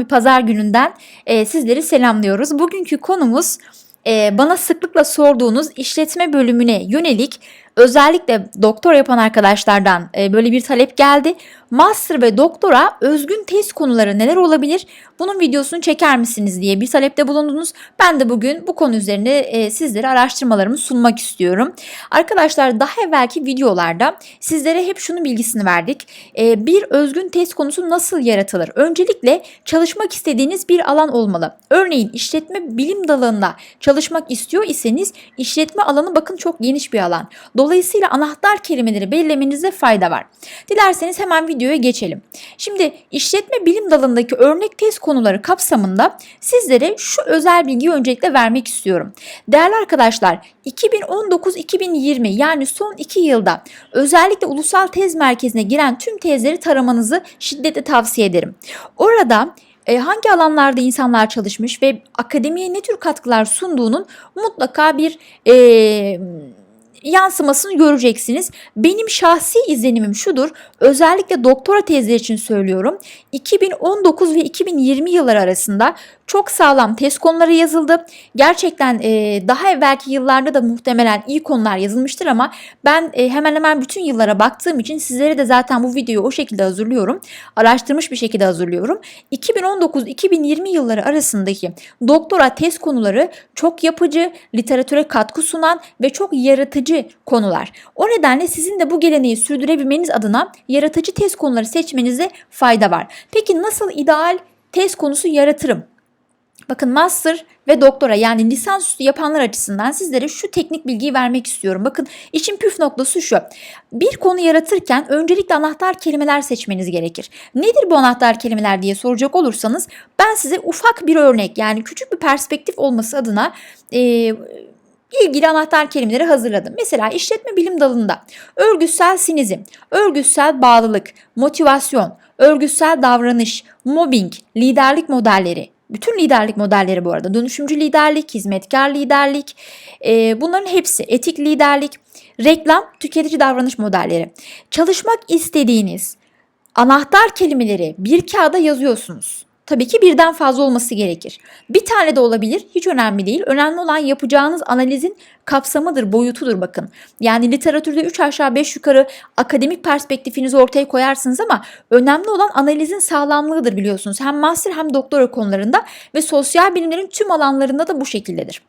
bir pazar gününden e, sizleri selamlıyoruz. Bugünkü konumuz e, bana sıklıkla sorduğunuz işletme bölümüne yönelik özellikle doktora yapan arkadaşlardan e, böyle bir talep geldi. Master ve doktora özgün test konuları neler olabilir? Bunun videosunu çeker misiniz diye bir talepte bulundunuz. Ben de bugün bu konu üzerine e, sizlere araştırmalarımı sunmak istiyorum. Arkadaşlar daha evvelki videolarda sizlere hep şunun bilgisini verdik. E, bir özgün test konusu nasıl yaratılır? Öncelikle çalışmak istediğiniz bir alan olmalı. Örneğin işletme bilim dalında çalışmak istiyor iseniz işletme alanı bakın çok geniş bir alan. Dolayısıyla anahtar kelimeleri belirlemenizde fayda var. Dilerseniz hemen videoya geçelim. Şimdi işletme bilim dalındaki örnek test konuları kapsamında sizlere şu özel bilgiyi öncelikle vermek istiyorum. Değerli arkadaşlar 2019-2020 yani son 2 yılda özellikle ulusal tez merkezine giren tüm tezleri taramanızı şiddetle tavsiye ederim. Orada e, hangi alanlarda insanlar çalışmış ve akademiye ne tür katkılar sunduğunun mutlaka bir e, yansımasını göreceksiniz. Benim şahsi izlenimim şudur. Özellikle doktora tezleri için söylüyorum. 2019 ve 2020 yılları arasında çok sağlam test konuları yazıldı. Gerçekten e, daha evvelki yıllarda da muhtemelen iyi konular yazılmıştır ama ben e, hemen hemen bütün yıllara baktığım için sizlere de zaten bu videoyu o şekilde hazırlıyorum. Araştırmış bir şekilde hazırlıyorum. 2019-2020 yılları arasındaki doktora test konuları çok yapıcı, literatüre katkı sunan ve çok yaratıcı konular. O nedenle sizin de bu geleneği sürdürebilmeniz adına yaratıcı test konuları seçmenizde fayda var. Peki nasıl ideal test konusu yaratırım? Bakın master ve doktora yani lisansüstü yapanlar açısından sizlere şu teknik bilgiyi vermek istiyorum. Bakın işin püf noktası şu. Bir konu yaratırken öncelikle anahtar kelimeler seçmeniz gerekir. Nedir bu anahtar kelimeler diye soracak olursanız ben size ufak bir örnek yani küçük bir perspektif olması adına e, ilgili anahtar kelimeleri hazırladım. Mesela işletme bilim dalında örgütsel sinizm, örgütsel bağlılık, motivasyon, örgütsel davranış, mobbing, liderlik modelleri, bütün liderlik modelleri bu arada dönüşümcü liderlik, hizmetkar liderlik e, bunların hepsi etik liderlik, reklam, tüketici davranış modelleri. Çalışmak istediğiniz anahtar kelimeleri bir kağıda yazıyorsunuz. Tabii ki birden fazla olması gerekir. Bir tane de olabilir, hiç önemli değil. Önemli olan yapacağınız analizin kapsamıdır, boyutudur bakın. Yani literatürde 3 aşağı 5 yukarı akademik perspektifinizi ortaya koyarsınız ama önemli olan analizin sağlamlığıdır biliyorsunuz. Hem master hem doktora konularında ve sosyal bilimlerin tüm alanlarında da bu şekildedir.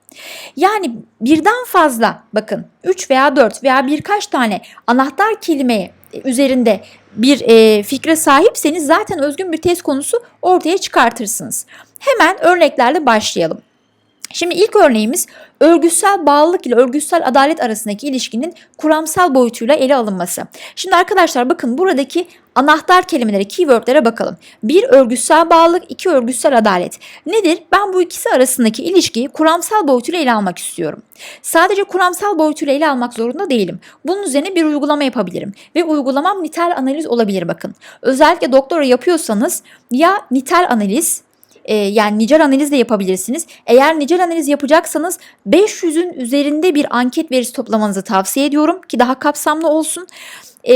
Yani birden fazla bakın 3 veya 4 veya birkaç tane anahtar kelimeye üzerinde bir e, fikre sahipseniz zaten özgün bir test konusu ortaya çıkartırsınız. Hemen örneklerle başlayalım. Şimdi ilk örneğimiz örgütsel bağlılık ile örgütsel adalet arasındaki ilişkinin kuramsal boyutuyla ele alınması. Şimdi arkadaşlar bakın buradaki anahtar kelimelere, keywordlere bakalım. Bir örgütsel bağlılık, iki örgütsel adalet. Nedir? Ben bu ikisi arasındaki ilişkiyi kuramsal boyutuyla ele almak istiyorum. Sadece kuramsal boyutuyla ele almak zorunda değilim. Bunun üzerine bir uygulama yapabilirim. Ve uygulamam nitel analiz olabilir bakın. Özellikle doktora yapıyorsanız ya nitel analiz e, yani nicel analiz de yapabilirsiniz. Eğer nicel analiz yapacaksanız 500'ün üzerinde bir anket verisi toplamanızı tavsiye ediyorum ki daha kapsamlı olsun e,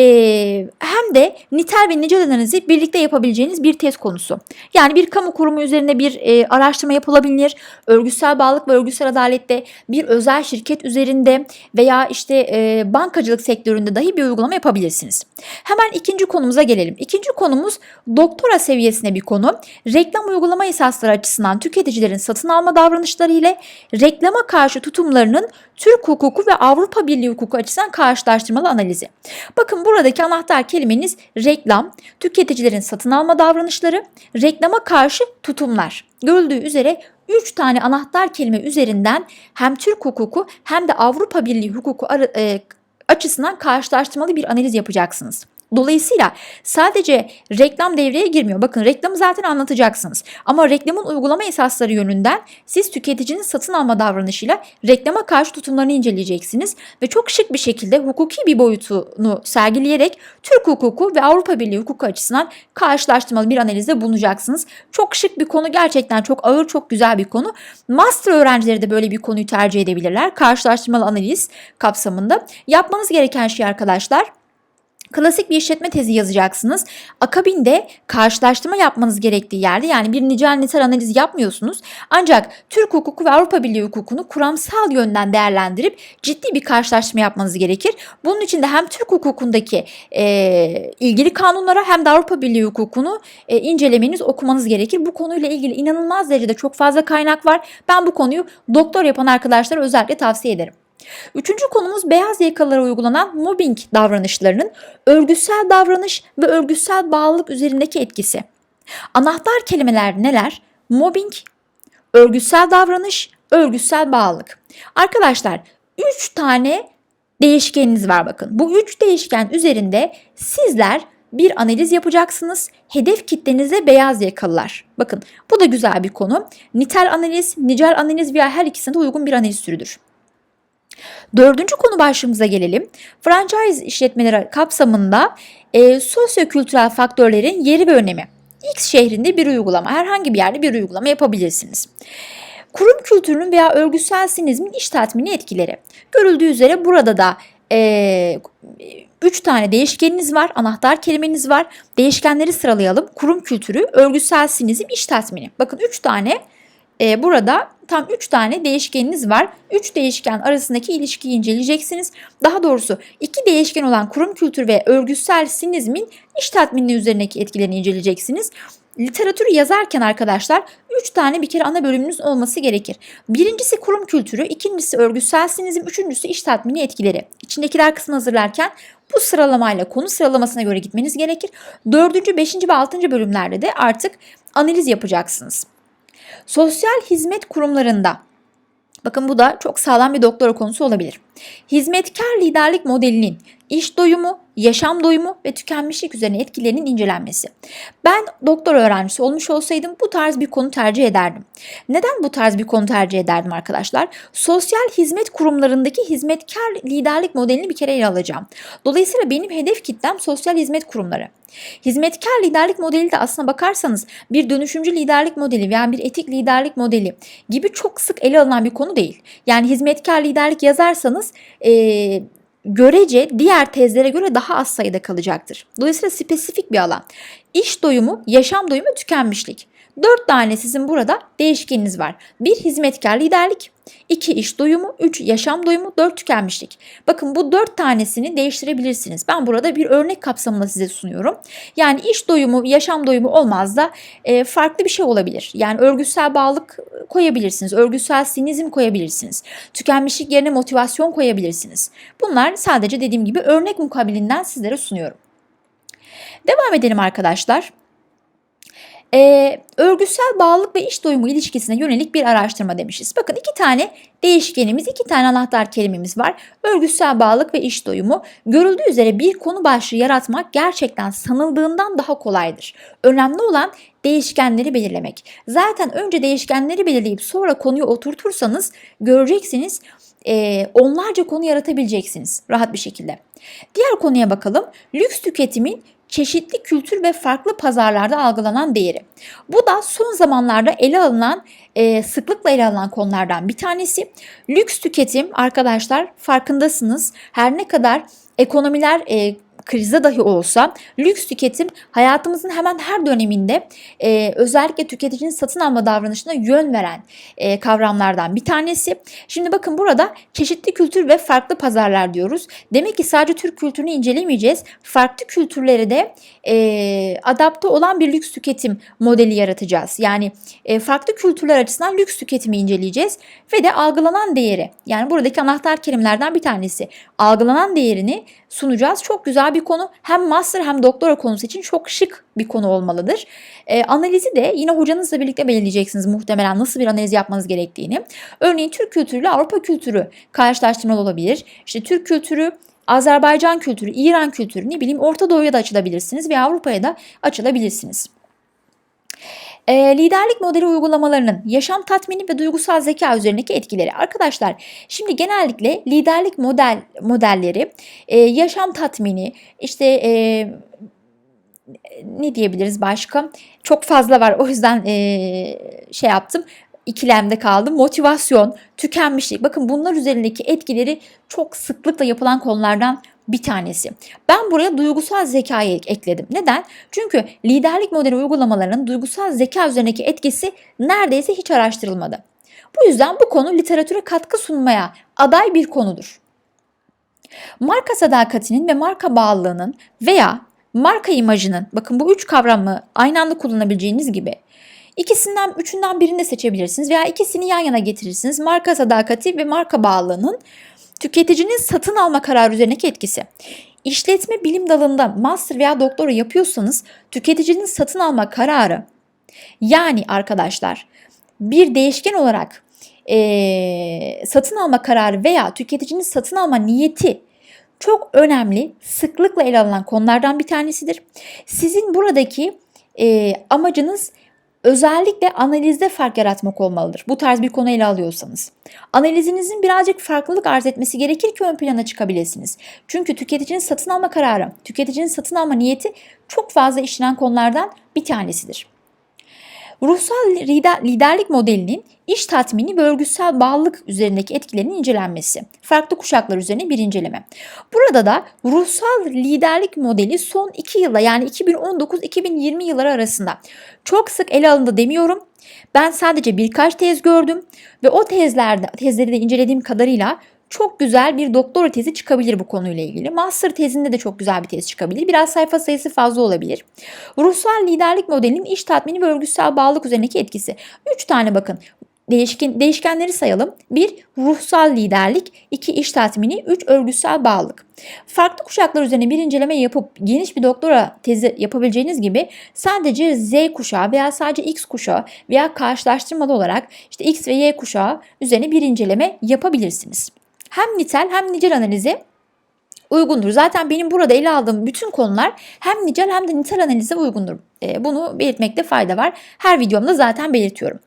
hem de nitel ve nicel analizi birlikte yapabileceğiniz bir test konusu. Yani bir kamu kurumu üzerinde bir e, araştırma yapılabilir. Örgütsel bağlılık ve örgütsel adalette bir özel şirket üzerinde veya işte e, bankacılık sektöründe dahi bir uygulama yapabilirsiniz. Hemen ikinci konumuza gelelim. İkinci konumuz doktora seviyesine bir konu. Reklam uygulama esasları açısından tüketicilerin satın alma davranışları ile reklama karşı tutumlarının Türk hukuku ve Avrupa Birliği hukuku açısından karşılaştırmalı analizi. Bakın buradaki anahtar kelimeniz reklam, tüketicilerin satın alma davranışları, reklama karşı tutumlar. Görüldüğü üzere 3 tane anahtar kelime üzerinden hem Türk hukuku hem de Avrupa Birliği hukuku e, açısından karşılaştırmalı bir analiz yapacaksınız. Dolayısıyla sadece reklam devreye girmiyor. Bakın reklamı zaten anlatacaksınız. Ama reklamın uygulama esasları yönünden siz tüketicinin satın alma davranışıyla reklama karşı tutumlarını inceleyeceksiniz ve çok şık bir şekilde hukuki bir boyutunu sergileyerek Türk hukuku ve Avrupa Birliği hukuku açısından karşılaştırmalı bir analizde bulunacaksınız. Çok şık bir konu gerçekten çok ağır çok güzel bir konu. Master öğrencileri de böyle bir konuyu tercih edebilirler. Karşılaştırmalı analiz kapsamında. Yapmanız gereken şey arkadaşlar Klasik bir işletme tezi yazacaksınız. Akabinde karşılaştırma yapmanız gerektiği yerde yani bir nicel nitel analiz yapmıyorsunuz. Ancak Türk hukuku ve Avrupa Birliği hukukunu kuramsal yönden değerlendirip ciddi bir karşılaştırma yapmanız gerekir. Bunun için de hem Türk hukukundaki e, ilgili kanunlara hem de Avrupa Birliği hukukunu e, incelemeniz, okumanız gerekir. Bu konuyla ilgili inanılmaz derecede çok fazla kaynak var. Ben bu konuyu doktor yapan arkadaşlara özellikle tavsiye ederim. Üçüncü konumuz beyaz yakalılara uygulanan mobbing davranışlarının örgütsel davranış ve örgütsel bağlılık üzerindeki etkisi. Anahtar kelimeler neler? Mobbing, örgütsel davranış, örgütsel bağlılık. Arkadaşlar 3 tane değişkeniniz var bakın. Bu 3 değişken üzerinde sizler bir analiz yapacaksınız. Hedef kitlenize beyaz yakalılar. Bakın bu da güzel bir konu. Nitel analiz, nicel analiz veya her ikisine de uygun bir analiz türüdür. Dördüncü konu başlığımıza gelelim. Franchise işletmeleri kapsamında e, sosyo-kültürel faktörlerin yeri ve önemi. X şehrinde bir uygulama, herhangi bir yerde bir uygulama yapabilirsiniz. Kurum kültürünün veya örgütsel sinizmin iş tatmini etkileri. Görüldüğü üzere burada da e, üç tane değişkeniniz var, anahtar kelimeniz var. Değişkenleri sıralayalım. Kurum kültürü, örgütsel sinizm, iş tatmini. Bakın üç tane e, burada tam 3 tane değişkeniniz var. 3 değişken arasındaki ilişkiyi inceleyeceksiniz. Daha doğrusu 2 değişken olan kurum kültürü ve örgütsel sinizmin iş tatmini üzerindeki etkilerini inceleyeceksiniz. Literatürü yazarken arkadaşlar 3 tane bir kere ana bölümünüz olması gerekir. Birincisi kurum kültürü, ikincisi örgütsel sinizm, üçüncüsü iş tatmini etkileri. İçindekiler kısmını hazırlarken bu sıralamayla konu sıralamasına göre gitmeniz gerekir. Dördüncü, beşinci ve altıncı bölümlerde de artık analiz yapacaksınız. Sosyal hizmet kurumlarında Bakın bu da çok sağlam bir doktora konusu olabilir. Hizmetkar liderlik modelinin iş doyumu, yaşam doyumu ve tükenmişlik üzerine etkilerinin incelenmesi. Ben doktor öğrencisi olmuş olsaydım bu tarz bir konu tercih ederdim. Neden bu tarz bir konu tercih ederdim arkadaşlar? Sosyal hizmet kurumlarındaki hizmetkar liderlik modelini bir kere ele alacağım. Dolayısıyla benim hedef kitlem sosyal hizmet kurumları. Hizmetkar liderlik modeli de aslına bakarsanız bir dönüşümcü liderlik modeli veya bir etik liderlik modeli gibi çok sık ele alınan bir konu değil. Yani hizmetkar liderlik yazarsanız ee, görece diğer tezlere göre daha az sayıda kalacaktır. Dolayısıyla spesifik bir alan. İş doyumu, yaşam doyumu, tükenmişlik. Dört tane sizin burada değişkeniniz var. Bir hizmetkar liderlik, iki iş doyumu, üç yaşam doyumu, dört tükenmişlik. Bakın bu dört tanesini değiştirebilirsiniz. Ben burada bir örnek kapsamında size sunuyorum. Yani iş doyumu, yaşam doyumu olmaz da e, farklı bir şey olabilir. Yani örgütsel bağlılık koyabilirsiniz, örgütsel sinizm koyabilirsiniz. Tükenmişlik yerine motivasyon koyabilirsiniz. Bunlar sadece dediğim gibi örnek mukabilinden sizlere sunuyorum. Devam edelim arkadaşlar. Ee, örgütsel bağlılık ve iş doyumu ilişkisine yönelik bir araştırma demişiz. Bakın iki tane değişkenimiz, iki tane anahtar kelimemiz var. Örgütsel bağlılık ve iş doyumu. Görüldüğü üzere bir konu başlığı yaratmak gerçekten sanıldığından daha kolaydır. Önemli olan değişkenleri belirlemek. Zaten önce değişkenleri belirleyip sonra konuyu oturtursanız göreceksiniz e, onlarca konu yaratabileceksiniz rahat bir şekilde. Diğer konuya bakalım. Lüks tüketimin çeşitli kültür ve farklı pazarlarda algılanan değeri. Bu da son zamanlarda ele alınan, e, sıklıkla ele alınan konulardan bir tanesi. Lüks tüketim arkadaşlar farkındasınız her ne kadar ekonomiler e, krizde dahi olsa lüks tüketim hayatımızın hemen her döneminde e, özellikle tüketicinin satın alma davranışına yön veren e, kavramlardan bir tanesi. Şimdi bakın burada çeşitli kültür ve farklı pazarlar diyoruz. Demek ki sadece Türk kültürünü incelemeyeceğiz. Farklı kültürleri de e, adapte olan bir lüks tüketim modeli yaratacağız. Yani e, farklı kültürler açısından lüks tüketimi inceleyeceğiz ve de algılanan değeri yani buradaki anahtar kelimelerden bir tanesi algılanan değerini sunacağız. Çok güzel bir konu. Hem master hem doktora konusu için çok şık bir konu olmalıdır. E, analizi de yine hocanızla birlikte belirleyeceksiniz muhtemelen nasıl bir analiz yapmanız gerektiğini. Örneğin Türk kültürü Avrupa kültürü karşılaştırmalı olabilir. İşte Türk kültürü Azerbaycan kültürü, İran kültürü ne bileyim Orta Doğu'ya da açılabilirsiniz ve Avrupa'ya da açılabilirsiniz. E, liderlik modeli uygulamalarının yaşam tatmini ve duygusal zeka üzerindeki etkileri. Arkadaşlar şimdi genellikle liderlik model modelleri e, yaşam tatmini işte e, ne diyebiliriz başka? Çok fazla var o yüzden e, şey yaptım ikilemde kaldım. Motivasyon, tükenmişlik. Bakın bunlar üzerindeki etkileri çok sıklıkla yapılan konulardan bir tanesi. Ben buraya duygusal zekayı ek- ekledim. Neden? Çünkü liderlik modeli uygulamalarının duygusal zeka üzerindeki etkisi neredeyse hiç araştırılmadı. Bu yüzden bu konu literatüre katkı sunmaya aday bir konudur. Marka sadakatinin ve marka bağlılığının veya marka imajının, bakın bu üç kavramı aynı anda kullanabileceğiniz gibi ikisinden, üçünden birini de seçebilirsiniz veya ikisini yan yana getirirsiniz. Marka sadakati ve marka bağlılığının tüketicinin satın alma kararı üzerindeki etkisi. İşletme bilim dalında master veya doktora yapıyorsanız tüketicinin satın alma kararı yani arkadaşlar bir değişken olarak eee, satın alma kararı veya tüketicinin satın alma niyeti çok önemli, sıklıkla ele alınan konulardan bir tanesidir. Sizin buradaki eee, amacınız özellikle analizde fark yaratmak olmalıdır. Bu tarz bir konu ele alıyorsanız. Analizinizin birazcık farklılık arz etmesi gerekir ki ön plana çıkabilirsiniz. Çünkü tüketicinin satın alma kararı, tüketicinin satın alma niyeti çok fazla işlenen konulardan bir tanesidir. Ruhsal lider- liderlik modelinin iş tatmini ve örgütsel bağlılık üzerindeki etkilerinin incelenmesi. Farklı kuşaklar üzerine bir inceleme. Burada da ruhsal liderlik modeli son 2 yıla yani 2019-2020 yılları arasında çok sık ele alındı demiyorum. Ben sadece birkaç tez gördüm ve o tezlerde tezleri de incelediğim kadarıyla çok güzel bir doktora tezi çıkabilir bu konuyla ilgili. Master tezinde de çok güzel bir tez çıkabilir. Biraz sayfa sayısı fazla olabilir. Ruhsal liderlik modelinin iş tatmini ve örgütsel bağlılık üzerindeki etkisi. 3 tane bakın değişken, değişkenleri sayalım. 1. Ruhsal liderlik, 2. iş tatmini, 3. Örgütsel bağlılık. Farklı kuşaklar üzerine bir inceleme yapıp geniş bir doktora tezi yapabileceğiniz gibi sadece Z kuşağı veya sadece X kuşağı veya karşılaştırmalı olarak işte X ve Y kuşağı üzerine bir inceleme yapabilirsiniz. Hem nitel hem nicel analize uygundur. Zaten benim burada ele aldığım bütün konular hem nicel hem de nitel analize uygundur. E, bunu belirtmekte fayda var. Her videomda zaten belirtiyorum.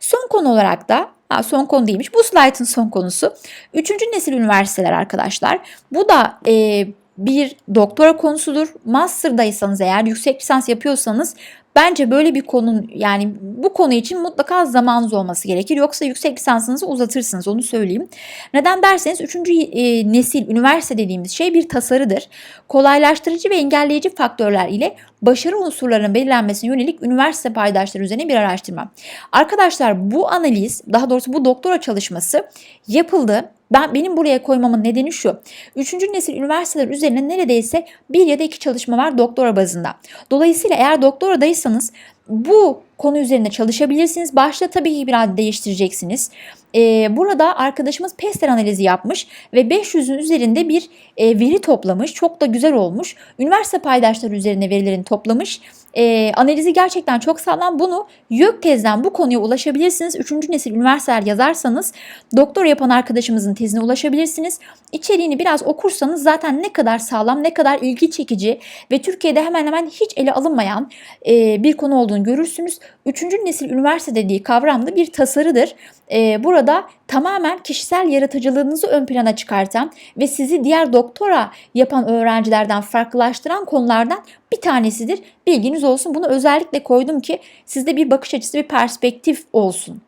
Son konu olarak da Ha, son konu değilmiş. Bu slaytın son konusu. Üçüncü nesil üniversiteler arkadaşlar. Bu da e, bir doktora konusudur. Master'daysanız eğer yüksek lisans yapıyorsanız bence böyle bir konun yani bu konu için mutlaka zamanınız olması gerekir. Yoksa yüksek lisansınızı uzatırsınız onu söyleyeyim. Neden derseniz üçüncü e, nesil üniversite dediğimiz şey bir tasarıdır. Kolaylaştırıcı ve engelleyici faktörler ile başarı unsurlarının belirlenmesine yönelik üniversite paydaşları üzerine bir araştırma. Arkadaşlar bu analiz daha doğrusu bu doktora çalışması yapıldı. Ben benim buraya koymamın nedeni şu. Üçüncü nesil üniversiteler üzerine neredeyse bir ya da iki çalışma var doktora bazında. Dolayısıyla eğer doktoradaysanız bu konu üzerinde çalışabilirsiniz. Başta tabii ki biraz değiştireceksiniz. Ee, burada arkadaşımız PESTEL analizi yapmış ve 500'ün üzerinde bir e, veri toplamış. Çok da güzel olmuş. Üniversite paydaşları üzerine verilerini toplamış. E, analizi gerçekten çok sağlam. Bunu YÖKTEZ'den bu konuya ulaşabilirsiniz. Üçüncü nesil üniversiteler yazarsanız doktor yapan arkadaşımızın tezine ulaşabilirsiniz. İçeriğini biraz okursanız zaten ne kadar sağlam, ne kadar ilgi çekici ve Türkiye'de hemen hemen hiç ele alınmayan e, bir konu olduğunu görürsünüz. Üçüncü nesil üniversite dediği kavram da bir tasarıdır. E, burada tamamen kişisel yaratıcılığınızı ön plana çıkartan ve sizi diğer doktora yapan öğrencilerden farklılaştıran konulardan bir tanesidir. Bilginiz olsun. Bunu özellikle koydum ki sizde bir bakış açısı, bir perspektif olsun.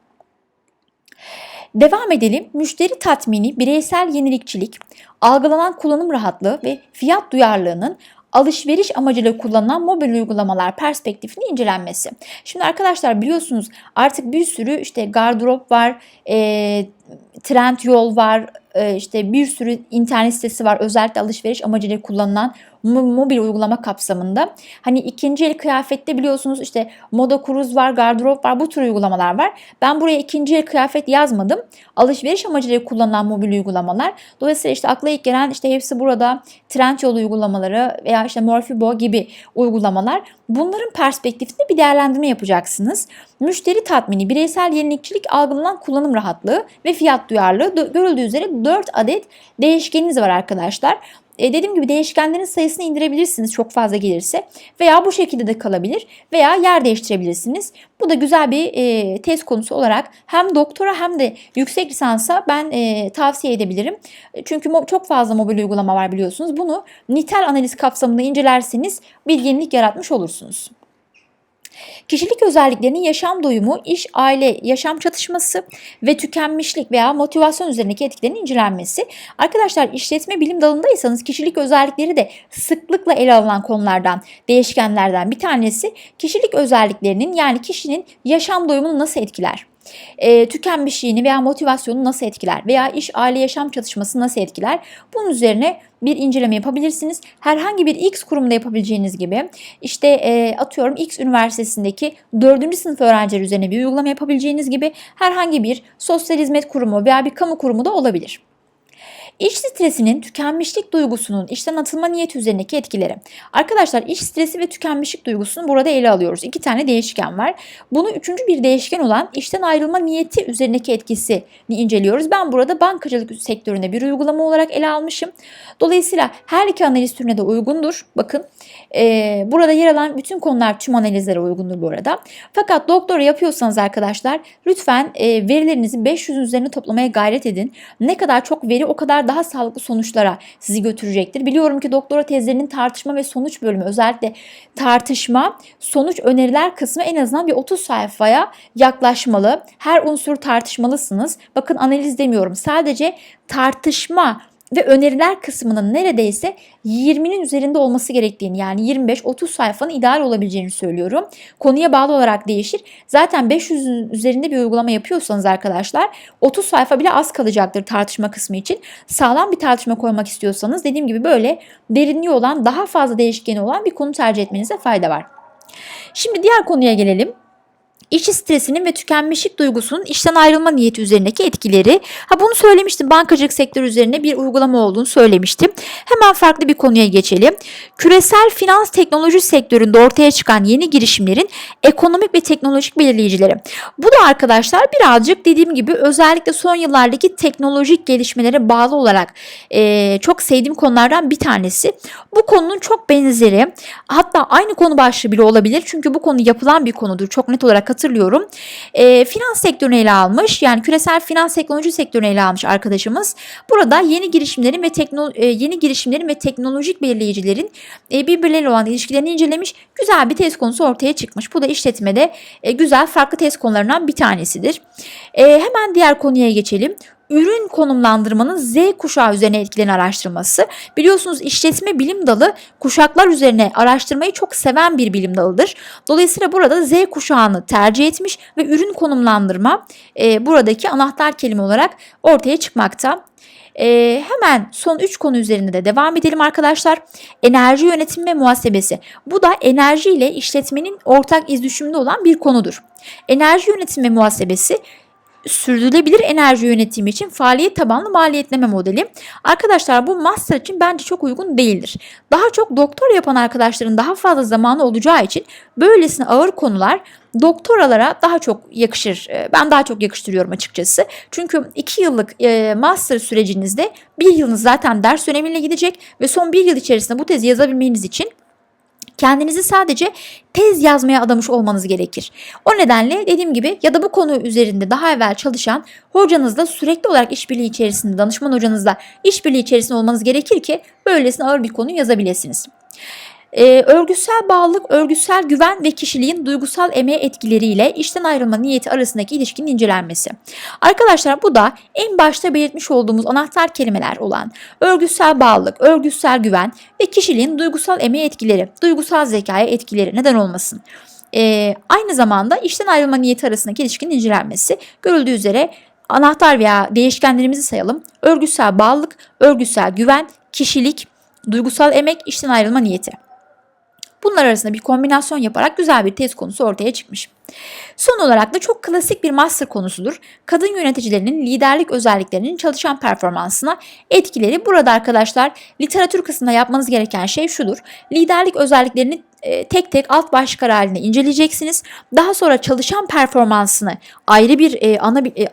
Devam edelim. Müşteri tatmini, bireysel yenilikçilik, algılanan kullanım rahatlığı ve fiyat duyarlılığının alışveriş amacıyla kullanılan mobil uygulamalar perspektifini incelenmesi. Şimdi arkadaşlar biliyorsunuz artık bir sürü işte gardırop var, e, trend yol var, e, işte bir sürü internet sitesi var özellikle alışveriş amacıyla kullanılan mobil uygulama kapsamında. Hani ikinci el kıyafette biliyorsunuz işte moda kuruz var, gardırop var bu tür uygulamalar var. Ben buraya ikinci el kıyafet yazmadım. Alışveriş amacıyla kullanılan mobil uygulamalar. Dolayısıyla işte akla ilk gelen işte hepsi burada Trendyol uygulamaları veya işte Morphibo gibi uygulamalar. Bunların perspektifinde bir değerlendirme yapacaksınız. Müşteri tatmini, bireysel yenilikçilik, algılanan kullanım rahatlığı ve fiyat duyarlılığı görüldüğü üzere 4 adet değişkeniniz var arkadaşlar. E, dediğim gibi değişkenlerin sayısını indirebilirsiniz çok fazla gelirse veya bu şekilde de kalabilir veya yer değiştirebilirsiniz. Bu da güzel bir e, test konusu olarak hem doktora hem de yüksek lisansa ben e, tavsiye edebilirim. Çünkü mo- çok fazla mobil uygulama var biliyorsunuz. Bunu nitel analiz kapsamında incelerseniz bir yaratmış olursunuz. Kişilik özelliklerinin yaşam doyumu, iş, aile, yaşam çatışması ve tükenmişlik veya motivasyon üzerindeki etkilerinin incelenmesi. Arkadaşlar işletme bilim dalındaysanız kişilik özellikleri de sıklıkla ele alınan konulardan, değişkenlerden bir tanesi. Kişilik özelliklerinin yani kişinin yaşam doyumunu nasıl etkiler? E, tükenmişliğini veya motivasyonu nasıl etkiler veya iş aile yaşam çatışması nasıl etkiler bunun üzerine bir inceleme yapabilirsiniz. Herhangi bir X kurumunda yapabileceğiniz gibi işte e, atıyorum X üniversitesindeki 4. sınıf öğrencileri üzerine bir uygulama yapabileceğiniz gibi herhangi bir sosyal hizmet kurumu veya bir kamu kurumu da olabilir. İş stresinin tükenmişlik duygusunun işten atılma niyeti üzerindeki etkileri. Arkadaşlar iş stresi ve tükenmişlik duygusunu burada ele alıyoruz. İki tane değişken var. Bunu üçüncü bir değişken olan işten ayrılma niyeti üzerindeki etkisini inceliyoruz. Ben burada bankacılık sektöründe bir uygulama olarak ele almışım. Dolayısıyla her iki analiz türüne de uygundur. Bakın e, burada yer alan bütün konular tüm analizlere uygundur bu arada. Fakat doktora yapıyorsanız arkadaşlar lütfen e, verilerinizi 500 üzerine toplamaya gayret edin. Ne kadar çok veri o kadar daha sağlıklı sonuçlara sizi götürecektir. Biliyorum ki doktora tezlerinin tartışma ve sonuç bölümü özellikle tartışma, sonuç öneriler kısmı en azından bir 30 sayfaya yaklaşmalı. Her unsuru tartışmalısınız. Bakın analiz demiyorum. Sadece tartışma ve öneriler kısmının neredeyse 20'nin üzerinde olması gerektiğini yani 25-30 sayfanın ideal olabileceğini söylüyorum. Konuya bağlı olarak değişir. Zaten 500'ün üzerinde bir uygulama yapıyorsanız arkadaşlar 30 sayfa bile az kalacaktır tartışma kısmı için. Sağlam bir tartışma koymak istiyorsanız dediğim gibi böyle derinliği olan daha fazla değişkeni olan bir konu tercih etmenize fayda var. Şimdi diğer konuya gelelim iş stresinin ve tükenmişlik duygusunun işten ayrılma niyeti üzerindeki etkileri. Ha bunu söylemiştim. Bankacılık sektörü üzerine bir uygulama olduğunu söylemiştim. Hemen farklı bir konuya geçelim. Küresel finans teknoloji sektöründe ortaya çıkan yeni girişimlerin ekonomik ve teknolojik belirleyicileri. Bu da arkadaşlar birazcık dediğim gibi özellikle son yıllardaki teknolojik gelişmelere bağlı olarak e, çok sevdiğim konulardan bir tanesi. Bu konunun çok benzeri hatta aynı konu başlığı bile olabilir. Çünkü bu konu yapılan bir konudur. Çok net olarak hatırlıyorum. E, finans sektörünü ele almış. Yani küresel finans teknoloji sektörünü ele almış arkadaşımız. Burada yeni girişimlerin ve tekno, e, yeni girişimlerin ve teknolojik belirleyicilerin e, birbirleriyle olan ilişkilerini incelemiş. Güzel bir test konusu ortaya çıkmış. Bu da işletmede e, güzel farklı test konularından bir tanesidir. E, hemen diğer konuya geçelim ürün konumlandırmanın Z kuşağı üzerine etkilerini araştırması. Biliyorsunuz işletme bilim dalı kuşaklar üzerine araştırmayı çok seven bir bilim dalıdır. Dolayısıyla burada Z kuşağını tercih etmiş ve ürün konumlandırma e, buradaki anahtar kelime olarak ortaya çıkmakta. Ee, hemen son 3 konu üzerinde de devam edelim arkadaşlar. Enerji yönetimi ve muhasebesi. Bu da enerji ile işletmenin ortak iz düşümünde olan bir konudur. Enerji yönetimi ve muhasebesi sürdürülebilir enerji yönetimi için faaliyet tabanlı maliyetleme modeli. Arkadaşlar bu master için bence çok uygun değildir. Daha çok doktor yapan arkadaşların daha fazla zamanı olacağı için böylesine ağır konular doktoralara daha çok yakışır. Ee, ben daha çok yakıştırıyorum açıkçası. Çünkü 2 yıllık e, master sürecinizde bir yılınız zaten ders dönemiyle gidecek ve son bir yıl içerisinde bu tezi yazabilmeniz için Kendinizi sadece tez yazmaya adamış olmanız gerekir. O nedenle dediğim gibi ya da bu konu üzerinde daha evvel çalışan hocanızla sürekli olarak işbirliği içerisinde, danışman hocanızla işbirliği içerisinde olmanız gerekir ki böylesine ağır bir konu yazabilirsiniz. Ee, örgüsel bağlılık, örgüsel güven ve kişiliğin duygusal emeğe etkileriyle işten ayrılma niyeti arasındaki ilişkinin incelenmesi. Arkadaşlar bu da en başta belirtmiş olduğumuz anahtar kelimeler olan örgüsel bağlılık, örgüsel güven ve kişiliğin duygusal emeğe etkileri, duygusal zekaya etkileri neden olmasın. Ee, aynı zamanda işten ayrılma niyeti arasındaki ilişkinin incelenmesi. Görüldüğü üzere anahtar veya değişkenlerimizi sayalım. Örgüsel bağlılık, örgüsel güven, kişilik, duygusal emek, işten ayrılma niyeti. Bunlar arasında bir kombinasyon yaparak güzel bir tez konusu ortaya çıkmış. Son olarak da çok klasik bir master konusudur. Kadın yöneticilerinin liderlik özelliklerinin çalışan performansına etkileri. Burada arkadaşlar literatür kısmında yapmanız gereken şey şudur. Liderlik özelliklerini e, tek tek alt başlıklar halinde inceleyeceksiniz. Daha sonra çalışan performansını ayrı bir e, ana bir e,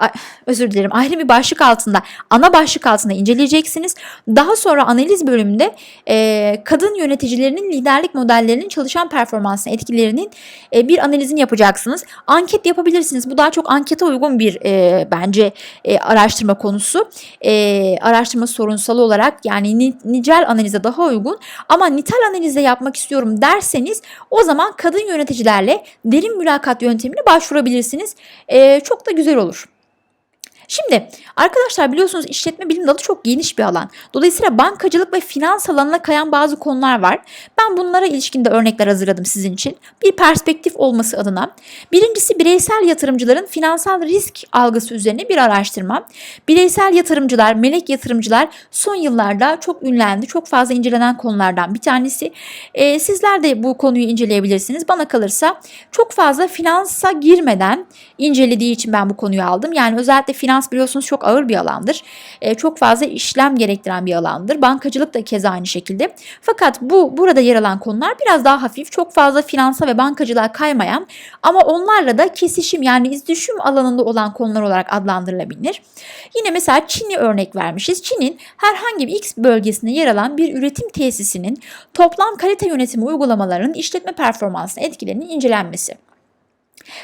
özür dilerim ayrı bir başlık altında ana başlık altında inceleyeceksiniz. Daha sonra analiz bölümünde e, kadın yöneticilerinin liderlik modellerinin çalışan performansına etkilerinin e, bir analizini yapacaksınız. Anket yapabilirsiniz. Bu daha çok ankete uygun bir e, bence e, araştırma konusu. E, araştırma sorunsalı olarak yani nicel analize daha uygun ama nitel analize yapmak istiyorum derseniz değilseniz o zaman kadın yöneticilerle derin mülakat yöntemine başvurabilirsiniz. Ee, çok da güzel olur. Şimdi arkadaşlar biliyorsunuz işletme bilim dalı çok geniş bir alan. Dolayısıyla bankacılık ve finans alanına kayan bazı konular var. Ben bunlara ilişkinde örnekler hazırladım sizin için. Bir perspektif olması adına. Birincisi bireysel yatırımcıların finansal risk algısı üzerine bir araştırma. Bireysel yatırımcılar, melek yatırımcılar son yıllarda çok ünlendi. Çok fazla incelenen konulardan bir tanesi. Ee, sizler de bu konuyu inceleyebilirsiniz. Bana kalırsa çok fazla finansa girmeden incelediği için ben bu konuyu aldım. Yani özellikle finans biliyorsunuz çok ağır bir alandır. E, çok fazla işlem gerektiren bir alandır. Bankacılık da keza aynı şekilde. Fakat bu burada yer alan konular biraz daha hafif. Çok fazla finansa ve bankacılığa kaymayan ama onlarla da kesişim yani izdüşüm alanında olan konular olarak adlandırılabilir. Yine mesela Çin'i örnek vermişiz. Çin'in herhangi bir X bölgesinde yer alan bir üretim tesisinin toplam kalite yönetimi uygulamalarının işletme performansına etkilerinin incelenmesi.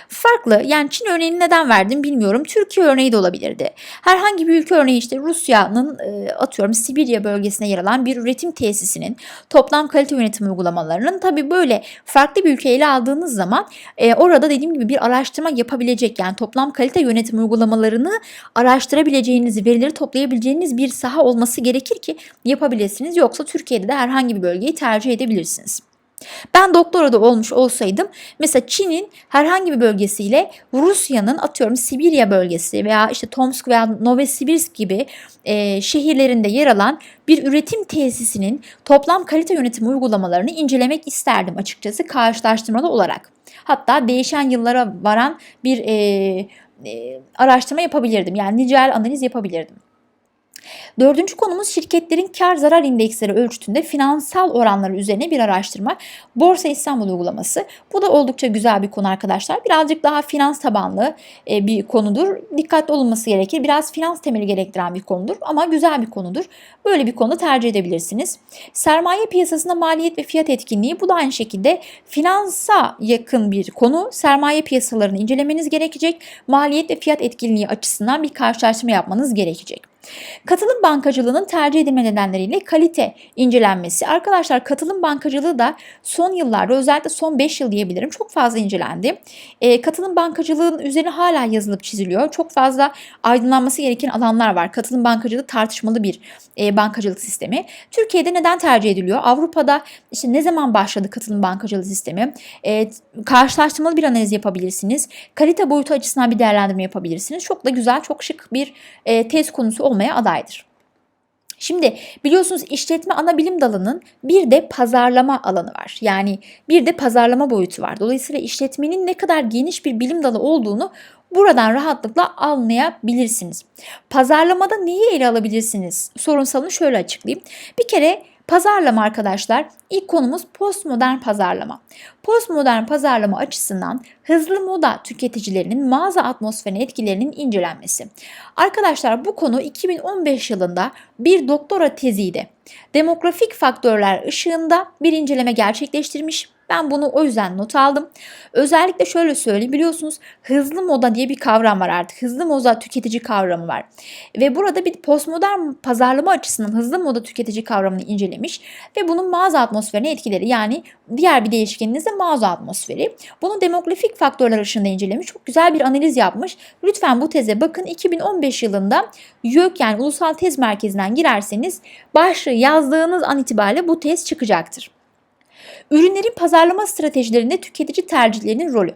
Farklı yani Çin örneğini neden verdim bilmiyorum. Türkiye örneği de olabilirdi. Herhangi bir ülke örneği işte Rusya'nın e, atıyorum Sibirya bölgesine yer alan bir üretim tesisinin toplam kalite yönetim uygulamalarının tabi böyle farklı bir ülke ele aldığınız zaman e, orada dediğim gibi bir araştırma yapabilecek yani toplam kalite yönetim uygulamalarını araştırabileceğiniz, verileri toplayabileceğiniz bir saha olması gerekir ki yapabilirsiniz. Yoksa Türkiye'de de herhangi bir bölgeyi tercih edebilirsiniz. Ben doktorada olmuş olsaydım mesela Çin'in herhangi bir bölgesiyle Rusya'nın atıyorum Sibirya bölgesi veya işte Tomsk veya Novosibirsk gibi e, şehirlerinde yer alan bir üretim tesisinin toplam kalite yönetimi uygulamalarını incelemek isterdim açıkçası karşılaştırmalı olarak. Hatta değişen yıllara varan bir e, e, araştırma yapabilirdim. Yani nicel analiz yapabilirdim. Dördüncü konumuz şirketlerin kar zarar indeksleri ölçütünde finansal oranları üzerine bir araştırma. Borsa İstanbul uygulaması. Bu da oldukça güzel bir konu arkadaşlar. Birazcık daha finans tabanlı e, bir konudur. Dikkatli olunması gerekir. Biraz finans temeli gerektiren bir konudur ama güzel bir konudur. Böyle bir konu tercih edebilirsiniz. Sermaye piyasasında maliyet ve fiyat etkinliği bu da aynı şekilde finansa yakın bir konu. Sermaye piyasalarını incelemeniz gerekecek. Maliyet ve fiyat etkinliği açısından bir karşılaştırma yapmanız gerekecek. Katılım bankacılığının tercih edilme nedenleriyle kalite incelenmesi. Arkadaşlar katılım bankacılığı da son yıllarda özellikle son 5 yıl diyebilirim çok fazla incelendi. E, katılım bankacılığının üzerine hala yazılıp çiziliyor. Çok fazla aydınlanması gereken alanlar var. Katılım bankacılığı tartışmalı bir e, bankacılık sistemi. Türkiye'de neden tercih ediliyor? Avrupa'da işte ne zaman başladı katılım bankacılığı sistemi? E, karşılaştırmalı bir analiz yapabilirsiniz. Kalite boyutu açısından bir değerlendirme yapabilirsiniz. Çok da güzel, çok şık bir e, tez konusu olmaya adaydır. Şimdi biliyorsunuz işletme ana bilim dalının bir de pazarlama alanı var. Yani bir de pazarlama boyutu var. Dolayısıyla işletmenin ne kadar geniş bir bilim dalı olduğunu buradan rahatlıkla anlayabilirsiniz. Pazarlamada neyi ele alabilirsiniz? Sorunsalını şöyle açıklayayım. Bir kere Pazarlama arkadaşlar ilk konumuz postmodern pazarlama. Postmodern pazarlama açısından hızlı moda tüketicilerinin mağaza atmosferine etkilerinin incelenmesi. Arkadaşlar bu konu 2015 yılında bir doktora teziydi. Demografik faktörler ışığında bir inceleme gerçekleştirmiş ben bunu o yüzden not aldım. Özellikle şöyle söyleyeyim biliyorsunuz hızlı moda diye bir kavram var artık. Hızlı moda tüketici kavramı var. Ve burada bir postmodern pazarlama açısından hızlı moda tüketici kavramını incelemiş ve bunun mağaza atmosferine etkileri yani diğer bir değişkeniniz de mağaza atmosferi. Bunu demografik faktörler ışığında incelemiş. Çok güzel bir analiz yapmış. Lütfen bu teze bakın 2015 yılında YÖK yani Ulusal Tez Merkezi'nden girerseniz başlığı yazdığınız an itibariyle bu tez çıkacaktır. Ürünlerin pazarlama stratejilerinde tüketici tercihlerinin rolü.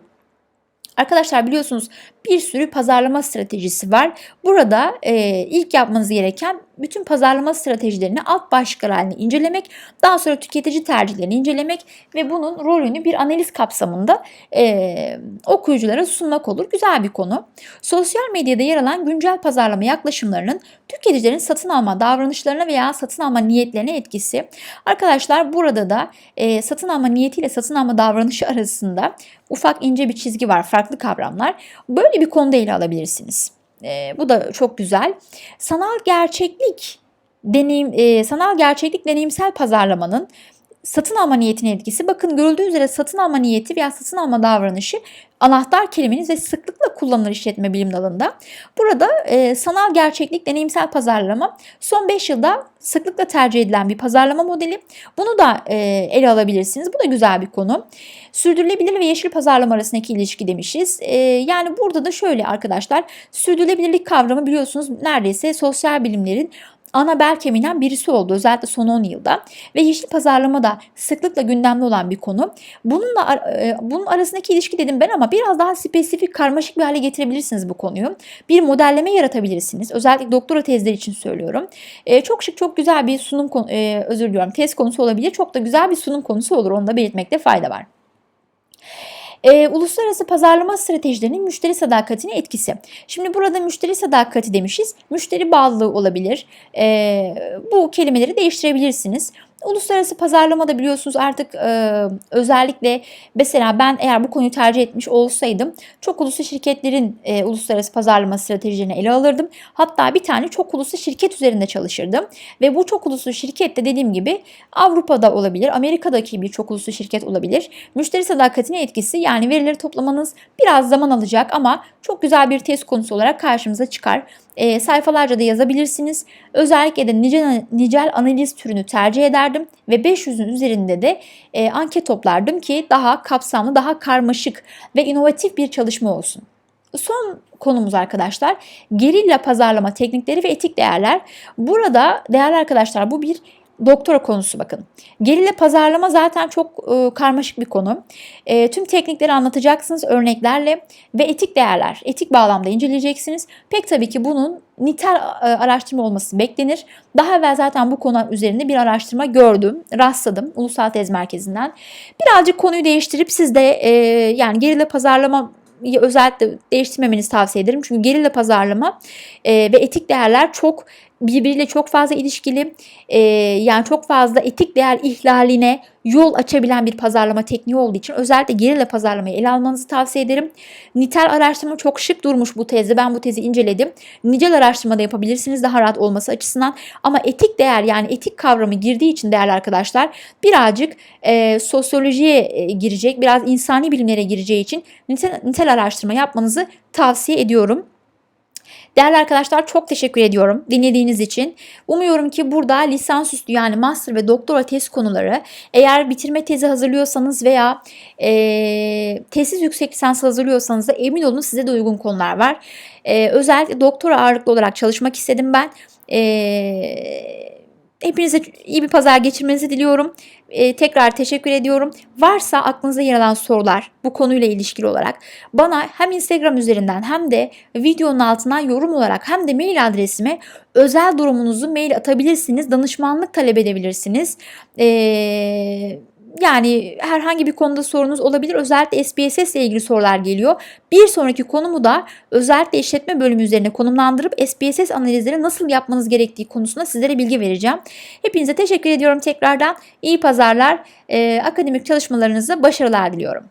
Arkadaşlar biliyorsunuz bir sürü pazarlama stratejisi var. Burada e, ilk yapmanız gereken bütün pazarlama stratejilerini alt başlıklar halinde incelemek, daha sonra tüketici tercihlerini incelemek ve bunun rolünü bir analiz kapsamında e, okuyuculara sunmak olur. Güzel bir konu. Sosyal medyada yer alan güncel pazarlama yaklaşımlarının tüketicilerin satın alma davranışlarına veya satın alma niyetlerine etkisi. Arkadaşlar burada da e, satın alma niyetiyle satın alma davranışı arasında ufak ince bir çizgi var, farklı kavramlar. Böyle bir konuda ele alabilirsiniz. E, bu da çok güzel. Sanal gerçeklik deneyim, e, sanal gerçeklik deneyimsel pazarlamanın satın alma niyetine etkisi. Bakın görüldüğü üzere satın alma niyeti veya satın alma davranışı anahtar kelimeniz ve sıklıkla kullanılır işletme bilim dalında. Burada e, sanal gerçeklik deneyimsel pazarlama son 5 yılda sıklıkla tercih edilen bir pazarlama modeli. Bunu da e, ele alabilirsiniz. Bu da güzel bir konu. Sürdürülebilir ve yeşil pazarlama arasındaki ilişki demişiz. E, yani burada da şöyle arkadaşlar sürdürülebilirlik kavramı biliyorsunuz neredeyse sosyal bilimlerin ana bel birisi oldu özellikle son 10 yılda ve yeşil pazarlama da sıklıkla gündemde olan bir konu. Bununla e, bunun arasındaki ilişki dedim ben ama biraz daha spesifik, karmaşık bir hale getirebilirsiniz bu konuyu. Bir modelleme yaratabilirsiniz. Özellikle doktora tezleri için söylüyorum. E, çok şık, çok güzel bir sunum e, özür diliyorum. Tez konusu olabilir. Çok da güzel bir sunum konusu olur. Onu da belirtmekte fayda var. E, uluslararası pazarlama stratejilerinin müşteri sadakatine etkisi. Şimdi burada müşteri sadakati demişiz. Müşteri bağlılığı olabilir. E, bu kelimeleri değiştirebilirsiniz. Uluslararası pazarlamada biliyorsunuz artık e, özellikle mesela ben eğer bu konuyu tercih etmiş olsaydım çok uluslu şirketlerin e, uluslararası pazarlama stratejilerini ele alırdım. Hatta bir tane çok uluslu şirket üzerinde çalışırdım. Ve bu çok uluslu şirket de dediğim gibi Avrupa'da olabilir, Amerika'daki bir çok uluslu şirket olabilir. Müşteri sadakatine etkisi yani verileri toplamanız biraz zaman alacak ama çok güzel bir test konusu olarak karşımıza çıkar. E, sayfalarca da yazabilirsiniz. Özellikle de nicel, nicel analiz türünü tercih ederdim ve 500'ün üzerinde de e, anket toplardım ki daha kapsamlı, daha karmaşık ve inovatif bir çalışma olsun. Son konumuz arkadaşlar gerilla pazarlama teknikleri ve etik değerler. Burada değerli arkadaşlar bu bir doktora konusu bakın. Gerilla pazarlama zaten çok e, karmaşık bir konu. E, tüm teknikleri anlatacaksınız örneklerle ve etik değerler, etik bağlamda inceleyeceksiniz. Pek tabii ki bunun nitel e, araştırma olması beklenir. Daha evvel zaten bu konu üzerinde bir araştırma gördüm, rastladım Ulusal Tez Merkezi'nden. Birazcık konuyu değiştirip siz de e, yani gerilla pazarlama özellikle değiştirmemenizi tavsiye ederim. Çünkü gerilla pazarlama e, ve etik değerler çok birbiriyle çok fazla ilişkili e, yani çok fazla etik değer ihlaline yol açabilen bir pazarlama tekniği olduğu için özellikle gerilla pazarlamayı ele almanızı tavsiye ederim. Nitel araştırma çok şık durmuş bu tezde. Ben bu tezi inceledim. Nicel araştırma da yapabilirsiniz daha rahat olması açısından. Ama etik değer yani etik kavramı girdiği için değerli arkadaşlar birazcık e, sosyolojiye girecek, biraz insani bilimlere gireceği için nitel, nitel araştırma yapmanızı tavsiye ediyorum. Değerli arkadaşlar çok teşekkür ediyorum dinlediğiniz için. Umuyorum ki burada lisansüstü yani master ve doktora tez konuları eğer bitirme tezi hazırlıyorsanız veya e, tesis yüksek lisans hazırlıyorsanız da emin olun size de uygun konular var. E, özellikle doktora ağırlıklı olarak çalışmak istedim ben. Eee Hepinize iyi bir pazar geçirmenizi diliyorum. Ee, tekrar teşekkür ediyorum. Varsa aklınıza yer alan sorular bu konuyla ilişkili olarak bana hem Instagram üzerinden hem de videonun altına yorum olarak hem de mail adresime özel durumunuzu mail atabilirsiniz. Danışmanlık talep edebilirsiniz. Ee, yani herhangi bir konuda sorunuz olabilir. Özellikle SPSS ile ilgili sorular geliyor. Bir sonraki konumu da özellikle işletme bölümü üzerine konumlandırıp SPSS analizleri nasıl yapmanız gerektiği konusunda sizlere bilgi vereceğim. Hepinize teşekkür ediyorum tekrardan. İyi pazarlar. Akademik çalışmalarınızda başarılar diliyorum.